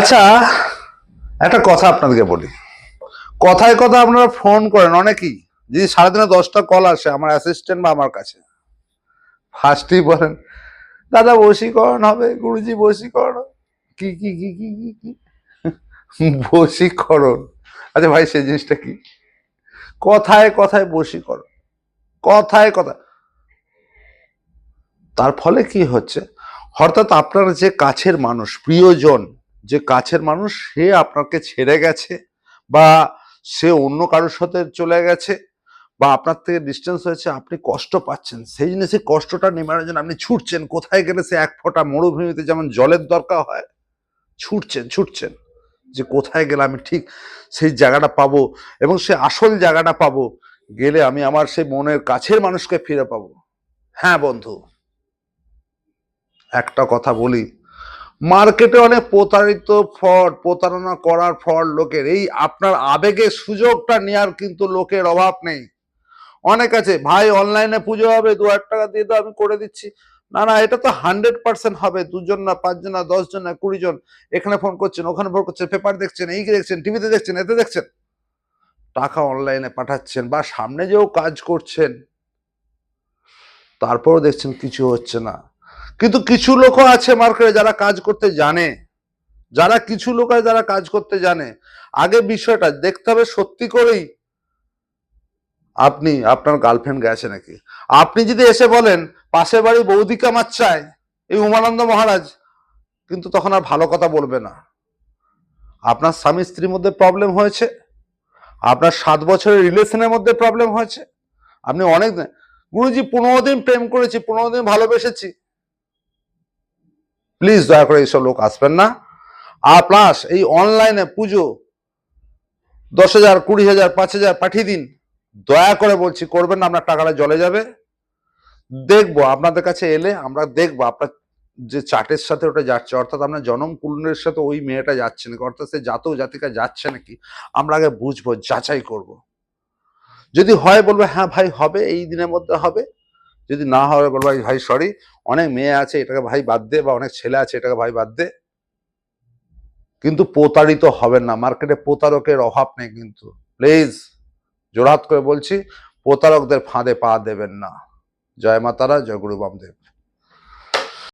আচ্ছা একটা কথা আপনাদেরকে বলি। কথায় কথা আপনারা ফোন করেন অনেকেই। যদি সারাদিনে দশটা কল আসে, আমার অ্যাসিস্ট্যান্ট বা আমার কাছে। ফার্স্টেই বলেন, দাদা, বশীকরণ হবে, গুরুজি বশীকরণ হবে।" কি কি কি কি কি কি? বশীকরণ। আচ্ছা ভাই, সেই জিনিসটা কি? কথায় কথায় বশীকরণ। কথায় কথা। তার ফলে কি হচ্ছে? অর্থাৎ আপনার যে কাছের মানুষ, প্রিয়জন যে কাছের মানুষ, সে আপনাকে ছেড়ে গেছে বা সে অন্য কারোর সাথে চলে গেছে বা আপনার থেকে ডিস্টেন্স হয়েছে, আপনি কষ্ট পাচ্ছেন। সেই জিনিসে কষ্টটা নিবারণের জন্য আপনি ছুটছেন। কোথায় গেলে সে এক ফোঁটা মরুভূমিতে যেমন জলের দরকার হয়, ছুটছেন ছুটছেন যে কোথায় গেলে আমি ঠিক সেই জায়গাটা পাবো এবং সে আসল জায়গাটা পাবো। গেলে আমি আমার সেই মনের কাছের মানুষকে ফিরে পাবো। হ্যাঁ বন্ধু, একটা কথা বলি মার্কেটে অনেক প্রতারিত ফ্রড, প্রতারণা করার ফ্রড লোকের। এই আপনার আবেগের সুযোগটা নেওয়ার কিন্তু লোকের অভাব নেই। অনেক আছে, ভাই অনলাইনে পুজো হবে, দু হাজার টাকা দিয়ে তো আমি করে দিচ্ছি। না না, এটা তো হান্ড্রেড পার্সেন্ট হবে, দুজন না, পাঁচজন না, দশজন না, কুড়ি জন। এখানে ফোন করছেন, ওখানে ফোন করছেন পেপার দেখছেন, এই দেখছেন টিভিতে দেখছেন, এতে দেখছেন। টাকা অনলাইনে পাঠাচ্ছেন বা সামনে যেও কাজ করছেন, তারপরও দেখছেন কিছু হচ্ছে না। কিন্তু কিছু লোকও আছে মার্কেটে যারা কাজ করতে জানে। যারা কিছু লোক আছে, যারা কাজ করতে জানে। আগে বিষয়টা দেখতে হবে সত্যি করেই আপনি, আপনার গার্লফ্রেন্ড গেছে নাকি? আপনি যদি এসে বলেন, পাশের বাড়ি বৌদিকা মাছ চায়? এই উমানন্দ মহারাজ কিন্তু তখন আর ভালো কথা বলবে না। আপনার স্বামী স্ত্রীর মধ্যে প্রবলেম হয়েছে। আপনার সাত বছরের রিলেশনের মধ্যে প্রবলেম হয়েছে। আপনি অনেক গুরুজি পনেরো দিন প্রেম করেছি, পনেরো দিন ভালোবেসেছি। প্লিজ দয়া করে এইসব লোক আসবেন না। আর প্লাস এই অনলাইনে পুজো দশ হাজার, কুড়ি হাজার, পাঁচ হাজার পাঠিয়ে দিন। দয়া করে বলছি, করবেন না, আপনার টাকাটা জলে যাবে। দেখব, আপনাদের কাছে এলে আমরা দেখব। আপনার যে চার্টের সাথে ওটা যাচ্ছে, অর্থাৎ আপনার জনম কুণ্ডের সাথে ওই মেয়েটা যাচ্ছে নাকি, অর্থাৎ সে জাতক জাতিকা যাচ্ছে নাকি, আমরা আগে বুঝব, যাচাই করব। যদি হয় বলবে হ্যাঁ ভাই, হবে, এই দিনের মধ্যে হবে। যদি না হয় বলব, ভাই ভাই সরি অনেক মেয়ে আছে, এটাকে ভাই বাদ দে বা অনেক ছেলে আছে, এটাকে ভাই বাদ দে। কিন্তু প্রতারিত হবেন না। মার্কেটে প্রতারকের অভাব নেই কিন্তু। প্লিজ জোরহাত করে বলছি, প্রতারকদের ফাঁদে পা দেবেন না। জয় মাতারা, জয় গুরু বামদেব।